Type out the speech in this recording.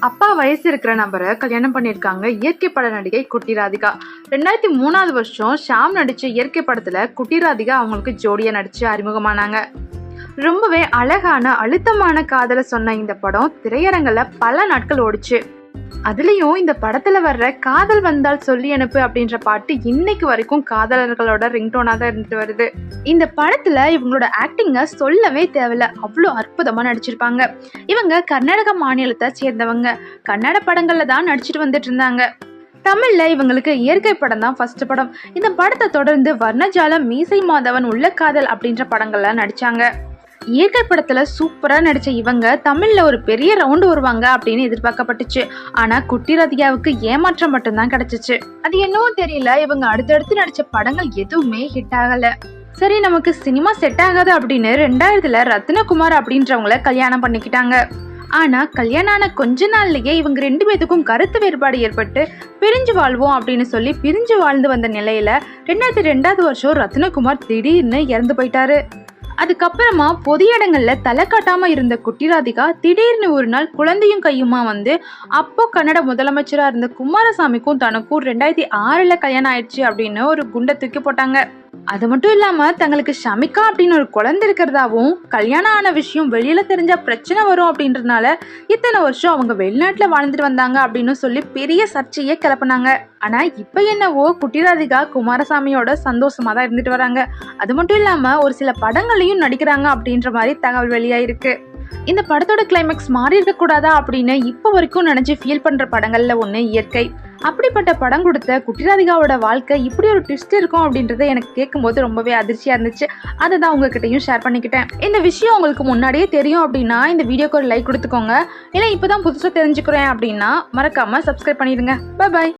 அப்பா வயசு இருக்கிற நபரை கல்யாணம் பண்ணியிருக்காங்க. இயற்கை பட நடிகை குட்டி ராதிகா. ரெண்டாயிரத்தி மூணாவது வருஷம் ஷாம் நடிச்ச இயற்கை படத்துல குட்டி ராதிகா அவங்களுக்கு ஜோடியா நடிச்சு அறிமுகமானாங்க. ரொம்பவே அழகான அழுத்தமான காதலை சொன்ன இந்த படம் திரையரங்கில் பல நாட்கள் ஓடிச்சு. அதுலேயும் இந்த படத்தில் வர்ற காதல் வந்தால் சொல்லி அனுப்பு அப்படின்ற பாட்டு இன்னைக்கு வரைக்கும் காதலர்களோட ரிங்டோனாக தான் இருந்துட்டு வருது. இந்த படத்தில் இவங்களோட ஆக்டிங்கை சொல்லவே தேவையில்ல. அவ்வளோ அற்புதமாக நடிச்சிருப்பாங்க. இவங்க கர்நாடக மாநிலத்தை சேர்ந்தவங்க. கன்னட படங்களில் தான் நடிச்சிட்டு வந்துட்டு இருந்தாங்க. தமிழ்ல இவங்களுக்கு இயற்கை படம் தான் ஃபர்ஸ்ட் படம். இந்த படத்தை தொடர்ந்து வர்ணஜாலம் மீசை மாதவன் உள்ள காதல் அப்படின்ற படங்கள்லாம் நடிச்சாங்க. இயற்கை படத்துல சூப்பரா நடிச்ச இவங்க தமிழ்ல ஒரு பெரிய ரவுண்டு வருவாங்க அப்படின்னு எதிர்பார்க்கப்பட்டுச்சு. ஆனா குட்டி ரதியாவுக்கு ஏமாற்றம் மட்டும்தான் கிடைச்சிச்சு. அது என்னவோ தெரியல இவங்க அடுத்தடுத்து நடிச்ச படங்கள் எதுவுமே ஹிட் ஆகல. சரி நமக்கு சினிமா செட் ஆகாது அப்படின்னு ரெண்டாயிரத்துல ரத்னகுமார் அப்படின்றவங்கள கல்யாணம் பண்ணிக்கிட்டாங்க. ஆனா கல்யாணம் ஆன கொஞ்ச நாள்லயே இவங்க ரெண்டு பேத்துக்கும் கருத்து வேறுபாடு ஏற்பட்டு பிரிஞ்சு வாழ்வோம் அப்படின்னு சொல்லி பிரிஞ்சு வாழ்ந்து வந்த நிலையில ரெண்டாயிரத்தி ரெண்டாவது வருஷம் ரத்னகுமார் திடீர்னு இறந்து போயிட்டாரு. அதுக்கப்புறமா பொது இடங்கள்ல தலை காட்டாம இருந்த குட்டிராதிகா திடீர்னு ஒரு நாள் குழந்தையும் கையுமா வந்து அப்போ கன்னட முதலமைச்சரா இருந்த குமாரசாமிக்கும் தனக்கும் ரெண்டாயிரத்தி ஆறுல கல்யாணம் ஆயிடுச்சு அப்படின்னு ஒரு குண்டை தூக்கி போட்டாங்க. அது மட்டும் இல்லாம தங்களுக்கு ஷமிகா அப்படின்னு ஒரு குழந்தை இருக்கிறதாவும் கல்யாணம் ஆன விஷயம் வெளியில தெரிஞ்சா பிரச்சனை வரும் அப்படின்றதுனால இத்தனை வருஷம் அவங்க வெளிநாட்டுல வாழ்ந்துட்டு வந்தாங்க அப்படின்னு சொல்லி பெரிய சர்ச்சையே கிளப்பினாங்க. ஆனா இப்ப என்னவோ குட்டிராதிகா குமாரசாமியோட சந்தோஷமா தான் இருந்துட்டு வராங்க. அது மட்டும் இல்லாம ஒரு சில படங்களையும் நடிக்கிறாங்க அப்படின்ற மாதிரி தகவல் வெளியாயிருக்கு. இந்த படத்தோட கிளைமேக்ஸ் மாறி இருக்கக்கூடாதா அப்படின்னு இப்போ வரைக்கும் நினச்சி ஃபீல் பண்ணுற படங்களில் ஒன்று இயற்கை. அப்படிப்பட்ட படம் கொடுத்த குட்டிராதிகாவோட வாழ்க்கை இப்படி ஒரு ட்விஸ்ட் இருக்கும் அப்படின்றத எனக்கு கேட்கும்போது ரொம்பவே அதிர்ச்சியாக இருந்துச்சு. அதை தான் உங்ககிட்டயும் ஷேர் பண்ணிக்கிட்டேன். இந்த விஷயம் உங்களுக்கு முன்னாடியே தெரியும் அப்படின்னா இந்த வீடியோக்கு ஒரு லைக் கொடுத்துக்கோங்க. இல்லை இப்போதான் புதுசாக தெரிஞ்சுக்கிறேன் அப்படின்னா மறக்காமல் சப்ஸ்கிரைப் பண்ணிடுங்க. Bye bye